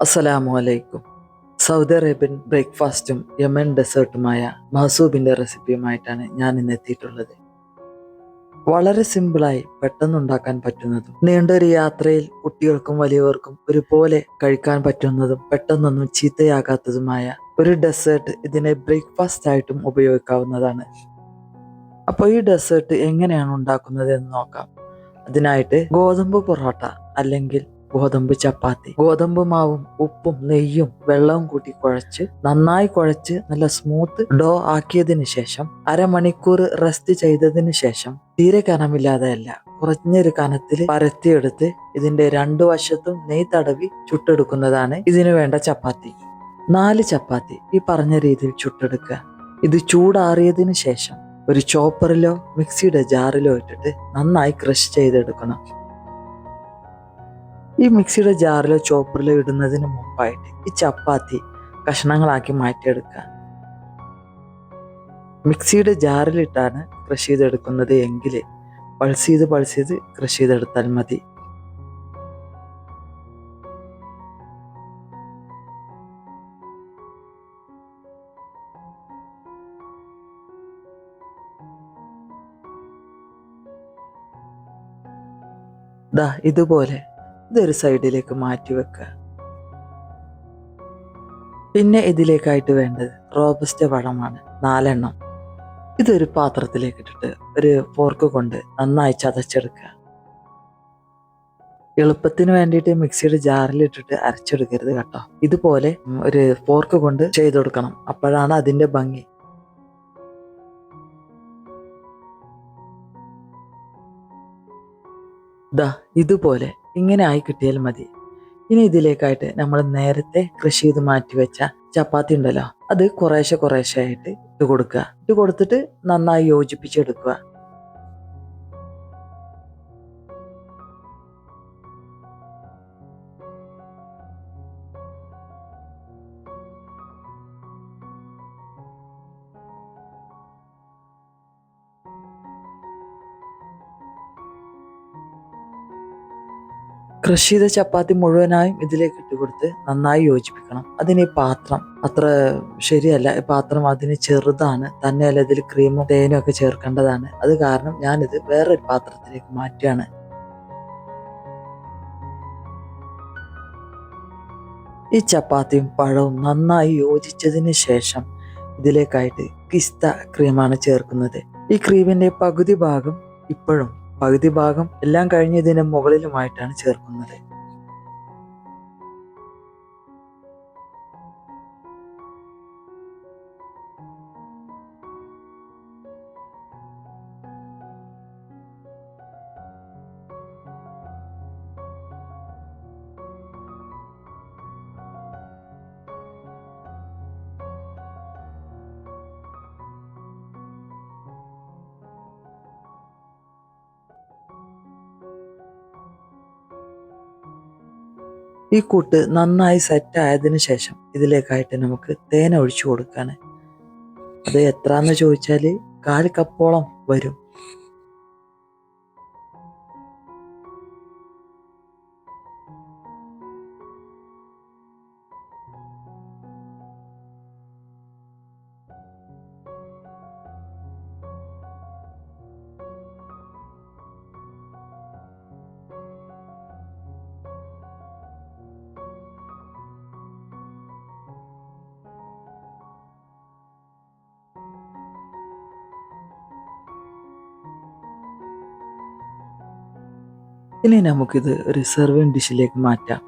അസ്സലാമു അലൈക്കും. Saudi Arabian ബ്രേക്ക്ഫാസ്റ്റും യമൻ ഡെസേർട്ടുമായ മഹസൂബിന്റെ റെസിപ്പിയുമായിട്ടാണ് ഞാൻ ഇന്ന് എത്തിയിട്ടുള്ളത്. വളരെ സിമ്പിളായി പെട്ടെന്ന് ഉണ്ടാക്കാൻ പറ്റുന്നതും നീണ്ടൊരു യാത്രയിൽ കുട്ടികൾക്കും വലിയവർക്കും ഒരുപോലെ കഴിക്കാൻ പറ്റുന്നതും പെട്ടെന്നൊന്നും ചീത്തയാകാത്തതുമായ ഒരു ഡെസേർട്ട് ഇതിനെ ബ്രേക്ക്ഫാസ്റ്റ് ആയിട്ടും ഉപയോഗിക്കാവുന്നതാണ്. അപ്പോൾ ഈ ഡെസേർട്ട് എങ്ങനെയാണ് ഉണ്ടാക്കുന്നത് എന്ന് നോക്കാം. അതിനായിട്ട് ഗോതമ്പ് പൊറോട്ട അല്ലെങ്കിൽ ഗോതമ്പ് ചപ്പാത്തി. ഗോതമ്പ് മാവും ഉപ്പും നെയ്യും വെള്ളവും കൂട്ടി കുഴച്ച് നന്നായി കുഴച്ച് നല്ല സ്മൂത്ത് ഡോ ആക്കിയതിനു ശേഷം അരമണിക്കൂർ റെസ്റ്റ് ചെയ്തതിനു ശേഷം തീരെ കനമില്ലാതെയല്ല കുറഞ്ഞൊരു കനത്തിൽ പരത്തിയെടുത്ത് ഇതിന്റെ രണ്ടു വശത്തും നെയ് തടവി ചുട്ടെടുക്കുന്നതാണ് ഇതിനു വേണ്ട ചപ്പാത്തി. നാല് ചപ്പാത്തി ഈ പറഞ്ഞ രീതിയിൽ ചുട്ടെടുക്കുക. ഇത് ചൂടാറിയതിനു ശേഷം ഒരു ചോപ്പറിലോ മിക്സിയുടെ ജാറിലോ ഇട്ടിട്ട് നന്നായി ക്രഷ് ചെയ്തെടുക്കണം. ഈ മിക്സിയുടെ ജാറിലോ ചോപ്പറിലോ ഇടുന്നതിന് മുമ്പായിട്ട് ഈ ചപ്പാത്തി കഷ്ണങ്ങളാക്കി മാറ്റിയെടുക്കുക. മിക്സിയുടെ ജാറിലിട്ടാണ് ക്രഷ് ചെയ്തെടുക്കുന്നത് എങ്കിൽ പൾസ് ചെയ്ത് പൾസ് ചെയ്ത് ക്രഷ് ചെയ്തെടുത്താൽ മതി. ദാ ഇതുപോലെ ഇതൊരു സൈഡിലേക്ക് മാറ്റി വെക്കുക പിന്നെ ഇതിലേക്കായിട്ട് വേണ്ടത് റോബസ്റ്റ് പഴമാണ് നാലെണ്ണം. ഇതൊരു പാത്രത്തിലേക്ക് ഇട്ടിട്ട് ഒരു ഫോർക്ക് കൊണ്ട് നന്നായി ചതച്ചെടുക്കുക എളുപ്പത്തിന് വേണ്ടിയിട്ട് മിക്സിയുടെ ജാറിൽ ഇട്ടിട്ട് അരച്ചെടുക്കരുത് കേട്ടോ. ഇതുപോലെ ഒരു ഫോർക്ക് കൊണ്ട് ചെയ്തു കൊടുക്കണം അപ്പോഴാണ് അതിന്റെ ഭംഗി. ദാ ഇതുപോലെ ഇങ്ങനെ ആയി കിട്ടിയാൽ മതി. ഇനി ഇതിലേക്കായിട്ട് നമ്മൾ നേരത്തെ കൃഷി ചെയ്ത് മാറ്റി വെച്ച ചപ്പാത്തി ഉണ്ടല്ലോ അത് കുറേശ്ശെ കുറേശ്ശെ ആയിട്ട് ഇട്ട് കൊടുക്കുക. ഇട്ട് കൊടുത്തിട്ട് നന്നായി യോജിപ്പിച്ചെടുക്കുക. ക്രഷ് ചെയ്ത ചപ്പാത്തി മുഴുവനായും ഇതിലേക്ക് ഇട്ട് കൊടുത്ത് നന്നായി യോജിപ്പിക്കണം. അതിന് പാത്രം അത്ര ശരിയല്ല. ഈ പാത്രം അതിന് ചെറുതാണ്. തന്നെയല്ല ഇതിൽ ക്രീമും തേനും ഒക്കെ ചേർക്കേണ്ടതാണ്. അത് കാരണം ഞാനിത് വേറൊരു പാത്രത്തിലേക്ക് മാറ്റുകയാണ്. ഈ ചപ്പാത്തിയും പഴവും നന്നായി യോജിച്ചതിന് ശേഷം ഇതിലേക്കായിട്ട് കിസ്ത ക്രീമാണ് ചേർക്കുന്നത്. ഈ ക്രീമിന്റെ പകുതി ഭാഗം ഇപ്പോഴും പകുതി ഭാഗം എല്ലാം കഴിഞ്ഞതിന് മുകളിലുമായിട്ടാണ് ചേർക്കുന്നത്. ഈ കൂട്ട് നന്നായി സെറ്റ് ആയതിനു ശേഷം ഇതിലേക്കായിട്ട് നമുക്ക് തേൻ ഒഴിച്ചു കൊടുക്കാണ് അത് എത്രാന്ന് ചോദിച്ചാൽ കാൽ കപ്പോളം വരും. ഇനി നമുക്കിത് ഒരു സെർവിങ് ഡിഷിലേക്ക് മാറ്റാം.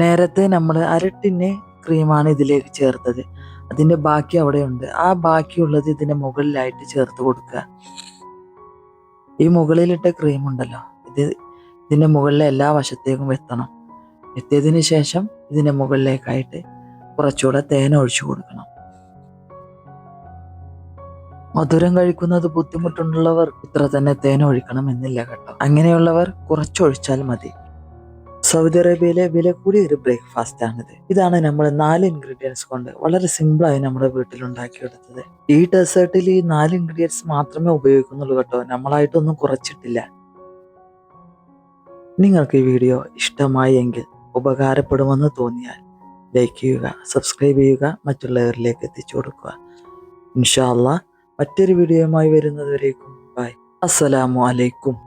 നേരത്തെ നമ്മൾ അരട്ടിന് ക്രീമാണ് ഇതിലേക്ക് ചേർത്തത്. അതിന്റെ ബാക്കി അവിടെയുണ്ട്. ആ ബാക്കിയുള്ളത് ഇതിന്റെ മുകളിലായിട്ട് ചേർത്ത് കൊടുക്കുക. ഈ മുകളിലിട്ട ക്രീം ഉണ്ടല്ലോ. ഇത് ഇതിന്റെ മുകളിലെ എല്ലാ വശത്തേക്കും എത്തണം. എത്തിയതിന് ശേഷം ഇതിന്റെ മുകളിലേക്കായിട്ട് കുറച്ചുകൂടെ തേൻ ഒഴിച്ചു കൊടുക്കണം. മധുരം കഴിക്കുന്നത് ബുദ്ധിമുട്ടുള്ളവർ ഇത്ര തന്നെ തേൻ ഒഴിക്കണം എന്നില്ല കേട്ടോ. അങ്ങനെയുള്ളവർ കുറച്ചൊഴിച്ചാൽ മതി. സൗദി അറേബ്യയിലെ വില കൂടിയ ഒരു ബ്രേക്ക്ഫാസ്റ്റ് ആണിത്. ഇതാണ് നമ്മൾ നാല് ഇൻഗ്രീഡിയൻസ് കൊണ്ട് വളരെ സിമ്പിളായി നമ്മുടെ വീട്ടിൽ ഉണ്ടാക്കിയെടുത്തത്. ഈ ഡെസേർട്ടിൽ ഈ നാല് ഇൻഗ്രീഡിയൻസ് മാത്രമേ ഉപയോഗിക്കുന്നുള്ളൂ കേട്ടോ. നമ്മളായിട്ടൊന്നും കുറച്ചിട്ടില്ല. നിങ്ങൾക്ക് ഈ വീഡിയോ ഇഷ്ടമായി എങ്കിൽ ഉപകാരപ്പെടുമെന്ന് തോന്നിയാൽ ലൈക്ക് ചെയ്യുക സബ്സ്ക്രൈബ് ചെയ്യുക മറ്റുള്ളവരിലേക്ക് എത്തിച്ചു കൊടുക്കുക. ഇൻഷാല്ല മറ്റൊരു വീഡിയോയുമായി വരുന്നതുവരേക്കും. ബൈ അസ്സലാമു അലൈക്കും.